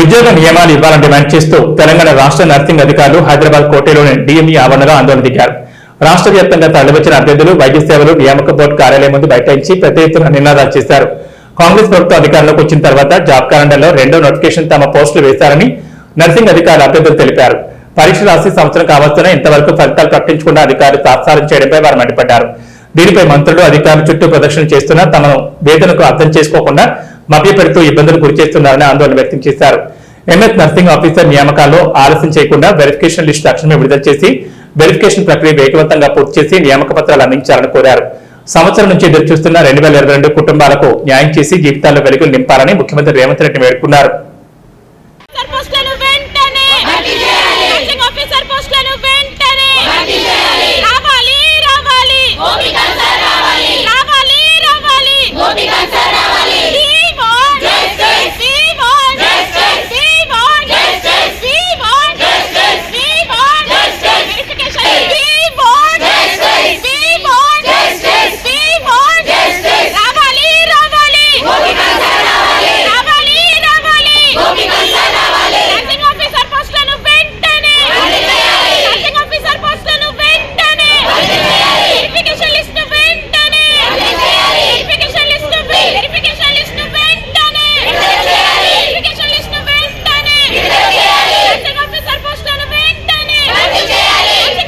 ఉద్యోగ నియమాలు ఇవ్వాలని డిమాండ్ చేస్తూ తెలంగాణ రాష్ట్ర నర్సింగ్ అధికారులు హైదరాబాద్ కోటలోని డిఎంఈ ఆవరణలో ఆందోళన దిగారు. రాష్ట్ర వ్యాప్తంగా తరలివచ్చిన అభ్యర్థులు వైద్య సేవలు నియామక బోర్డు కార్యాలయం ముందు బైఠాయించి పెద్ద ఎత్తున నినాదాలు చేశారు. కాంగ్రెస్ ప్రభుత్వం అధికారంలోకి వచ్చిన తర్వాత జాబ్ క్యాలెండర్లో రెండో నోటిఫికేషన్ తమ పోస్టులు వేశారని నర్సింగ్ అధికారులు అభ్యర్థులు తెలిపారు. పరీక్ష రాసి సంవత్సరం కావస్తున్నా ఇంతవరకు ఫలితాలు ప్రకటించకుండా అధికారులు తాత్సారం చేయడంపై వారు మండిపడ్డారు. దీనిపై మంత్రులు అధికారులు చుట్టూ ప్రదర్శన చేస్తున్నా తమను వేతనకు అర్థం చేసుకోకుండా మభ్యపెడుతూ ఇబ్బందులు గురిచేస్తున్నారని ఆందోళన వ్యక్తం చేశారు. ఎంఎస్ నర్సింగ్ ఆఫీసర్ నియామకాల్లో ఆలస్యం చేయకుండా వెరిఫికేషన్ లిస్టు తక్షణమే విడుదల చేసి వెరిఫికేషన్ ప్రక్రియ వేగవంతంగా పూర్తి చేసి నియామక పత్రాలు అందించాలని కోరారు. సంవత్సరం నుంచి ఎదురు చూస్తున్న రెండు వేల ఇరవై రెండు కుటుంబాలకు న్యాయం చేసి జీవితాల్లో వెలుగులు నింపాలని ముఖ్యమంత్రి రేవంత్ రెడ్డి పేర్కొన్నారు ఆఫీసర్ పోస్టులను వెంటనే నర్సింగ్ ఆఫీసర్ పోస్టులను వెంటనే రావాలి రావాలి రావాలి రావాలి We want We want We want We want We want verification. We want We want We want రావాలి రావాలి రావాలి రావాలి నర్సింగ్ ఆఫీసర్ పోస్టులను వెంటనే నర్సింగ్ ఆఫీసర్ పోస్టులను వెంటనే వెరిఫికేషన్ లిస్ట్ వెంటనే వెరిఫికేషన్ లిస్ట్ వెరిఫికేషన్ లిస్ట్ వెంటనే వెరిఫికేషన్ లిస్ట్ వెంటనే నర్సింగ్ ఆఫీసర్ పోస్టులను వెంటనే నర్సింగ్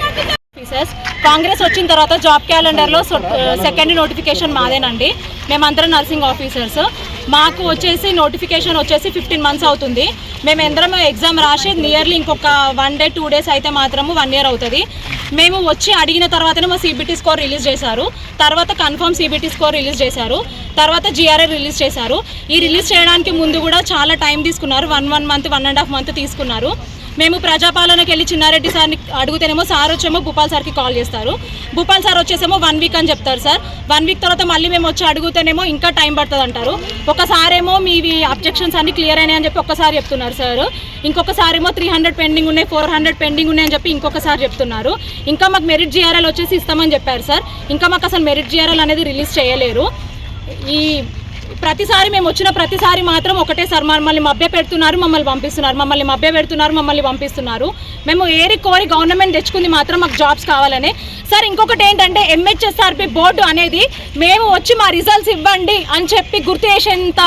ఆఫీసర్ ఆఫీసర్స్ కాంగ్రెస్ వచ్చిన తర్వాత జాబ్ క్యాలెండర్లో సెకండ్ నోటిఫికేషన్ మాదేనండి. మేమందరం నర్సింగ్ ఆఫీసర్స్ మాకు వచ్చేసి నోటిఫికేషన్ వచ్చేసి ఫిఫ్టీన్ మంత్స్ అవుతుంది. మేము ఎందరం ఎగ్జామ్ రాసి నియర్లీ ఇంకొక వన్ డే టూ డేస్ అయితే మాత్రము వన్ ఇయర్ అవుతుంది. మేము వచ్చి అడిగిన తర్వాతనే మా సిబిటీ స్కోర్ రిలీజ్ చేశారు. తర్వాత కన్ఫర్మ్ సిబిటీ స్కోర్ రిలీజ్ చేశారు. తర్వాత జిఆర్ఏ రిలీజ్ చేశారు. ఈ రిలీజ్ చేయడానికి ముందు కూడా చాలా టైం తీసుకున్నారు. One one month one and half month తీసుకున్నారు. మేము ప్రజాపాలనకి వెళ్ళి చిన్నారెడ్డి సార్ని అడుగుతేనేమో సార్ వచ్చేమో భూపాల్ సార్కి కాల్ చేస్తారు. భూపాల్ సార్ వచ్చేసేమో వన్ వీక్ అని చెప్తారు సార్. వన్ వీక్ తర్వాత మళ్ళీ మేము వచ్చి అడుగుతేనేమో ఇంకా టైం పడుతుంది అంటారు ఒకసారేమో మీవి అబ్జెక్షన్స్ అన్ని క్లియర్ అయినాయి అని చెప్పి ఒకసారి చెప్తున్నారు సార్. ఇంకొకసారి ఏమో త్రీ హండ్రెడ్ పెండింగ్ ఉన్నాయి ఫోర్ హండ్రెడ్ పెండింగ్ ఉన్నాయి అని చెప్పి ఇంకొకసారి చెప్తున్నారు. ఇంకా మాకు మెరిట్ జిఆర్ఎల్ వచ్చేసి ఇస్తామని చెప్పారు సార్. ఇంకా మాకు అసలు మెరిట్ జిఆర్ఎల్ అనేది రిలీజ్ చేయలేరు. ఈ ప్రతిసారి మేము వచ్చిన ప్రతిసారి మాత్రం ఒకటే సార్ మమ్మల్ని మభ్య పెడుతున్నారు మమ్మల్ని పంపిస్తున్నారు మమ్మల్ని మభ్య పెడుతున్నారు మమ్మల్ని పంపిస్తున్నారు. మేము ఏరి కోరి గవర్నమెంట్ తెచ్చుకుంది మాత్రం మాకు జాబ్స్ కావాలని. సార్ ఇంకొకటి ఏంటంటే ఎంహెచ్ఎస్ఆర్పి బోర్డు అనేది మేము వచ్చి మా రిజల్ట్స్ ఇవ్వండి అని చెప్పి గుర్తు చేసేంత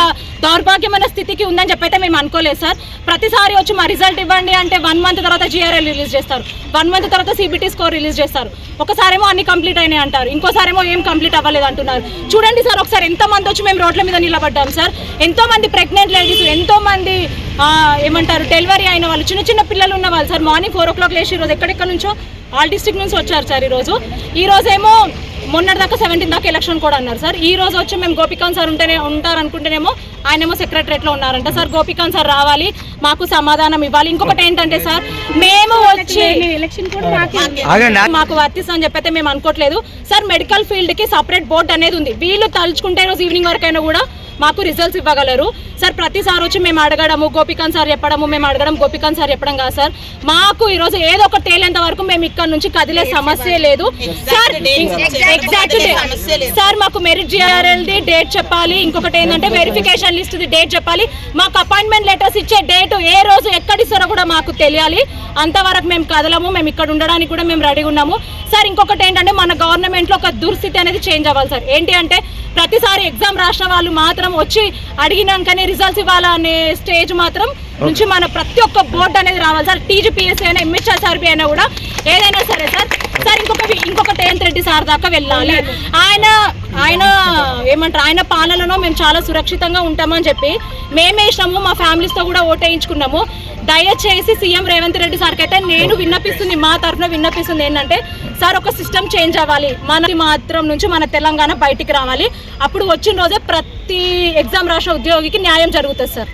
దౌర్భాగ్యమైన స్థితికి ఉందని చెప్పి అయితే మేము అనుకోలేదు సార్. ప్రతిసారి వచ్చి మా రిజల్ట్ ఇవ్వండి అంటే వన్ మంత్ తర్వాత జిఆర్ఎల్ రిలీజ్ చేస్తారు. వన్ మంత్ తర్వాత సిబిటీ స్కోర్ రిలీజ్ చేస్తారు. ఒకసారేమో అన్ని కంప్లీట్ అయినాయి అంటారు. ఇంకోసారేమో ఏం కంప్లీట్ అవ్వలేదు అంటున్నారు. చూడండి సార్ ఒకసారి ఎంతమంది వచ్చి మేము రోడ్ల మీద నిలబడ్డాం సార్. ఎంతోమంది ప్రెగ్నెంట్ లేడీస్ ఎంతోమంది ఏమంటారు డెలివరీ అయిన వాళ్ళు చిన్న చిన్న పిల్లలు ఉన్న వాళ్ళు sir. Morning four o'clock లేచి ఈరోజు ఎక్కడెక్కడ నుంచో ఆల్ డిస్టిక్ నుంచి వచ్చారు సార్ ఈరోజు. ఈరోజేమో మొన్నటి దాకా సెవెంటీన్ దాకా ఎలక్షన్ కూడా అన్నారు సార్. ఈ రోజు వచ్చి మేము గోపికాంత్ సార్ ఉంటేనే ఉంటారు అనుకుంటేనేమో ఆయనేమో సెక్రటరేట్లో ఉన్నారంట. సార్ గోపికాంత్ సార్ రావాలి మాకు సమాధానం ఇవ్వాలి. ఇంకొకటి ఏంటంటే సార్ మేము వచ్చి ఎలక్షన్ కూడా మాకు వర్తిస్తా అని చెప్పైతే మేము అనుకోవట్లేదు సార్ మెడికల్ ఫీల్డ్కి సపరేట్ బోర్డు అనేది ఉంది. వీళ్ళు తలుచుకుంటే రోజు ఈవినింగ్ వరకైనా కూడా మాకు రిజల్ట్స్ ఇవ్వగలరు. సార్ ప్రతిసారి వచ్చి మేము అడగడము గోపికాంత్ సార్ చెప్పడము మేము అడగడం గోపికాంత్ సార్ చెప్పడం కాదు సార్. మాకు ఈ రోజు ఏదో ఒకటి తేలేంత వరకు మేము ఇక్కడ నుంచి కదిలే సమస్య లేదు. సార్ ఎగ్జాక్ట్ సార్ మాకు మెరిట్ జిఆర్ఎల్ ది డేట్ చెప్పాలి. ఇంకొకటి ఏంటంటే వెరిఫికేషన్ లిస్ట్ ది డేట్ చెప్పాలి. మాకు అపాయింట్మెంట్ లెటర్స్ ఇచ్చే డేట్ ఏ రోజు ఎక్కడిస్తారో కూడా మాకు తెలియాలి. అంతవరకు మేము కదలము మేము ఇక్కడ ఉండడానికి కూడా మేము రెడీగా ఉన్నాము. సార్ ఇంకొకటి ఏంటంటే మన గవర్నమెంట్లో ఒక దుస్థితి అనేది చేంజ్ అవ్వాలి సార్ ఏంటి అంటే ప్రతిసారి ఎగ్జామ్ రాసిన వాళ్ళు మాత్రం వచ్చి అడిగినాకనే రిజల్ట్స్ ఇవ్వాలనే స్టేజ్ మాత్రం నుంచి మన ప్రతి ఒక్క బోర్డు అనేది రావాలి సార్ టీజీపీఎస్సీ అయినా ఎంహెచ్ఆర్బీ అయినా కూడా ఏదైనా సరే సార్ సార్ ఇంకొక ఇంకొక రేవంత్ రెడ్డి సార్ దాకా వెళ్ళాలి. ఆయన ఆయన ఏమంటారు ఆయన పాలనలో మేము చాలా సురక్షితంగా ఉంటామని చెప్పి మేమే ఇష్టము మా ఫ్యామిలీస్తో కూడా ఓటేయించుకున్నాము దయచేసి సీఎం రేవంత్ రెడ్డి సార్కి అయితే నేను విన్నపిస్తుంది మా తరఫున విన్నపిస్తుంది ఏంటంటే సార్ ఒక సిస్టమ్ చేంజ్ అవ్వాలి. మనది మాత్రం నుంచి మన తెలంగాణ బయటికి రావాలి. అప్పుడు వచ్చిన రోజే ప్రతి ఎగ్జామ్ రాసే ఉద్యోగికి న్యాయం జరుగుతుంది సార్.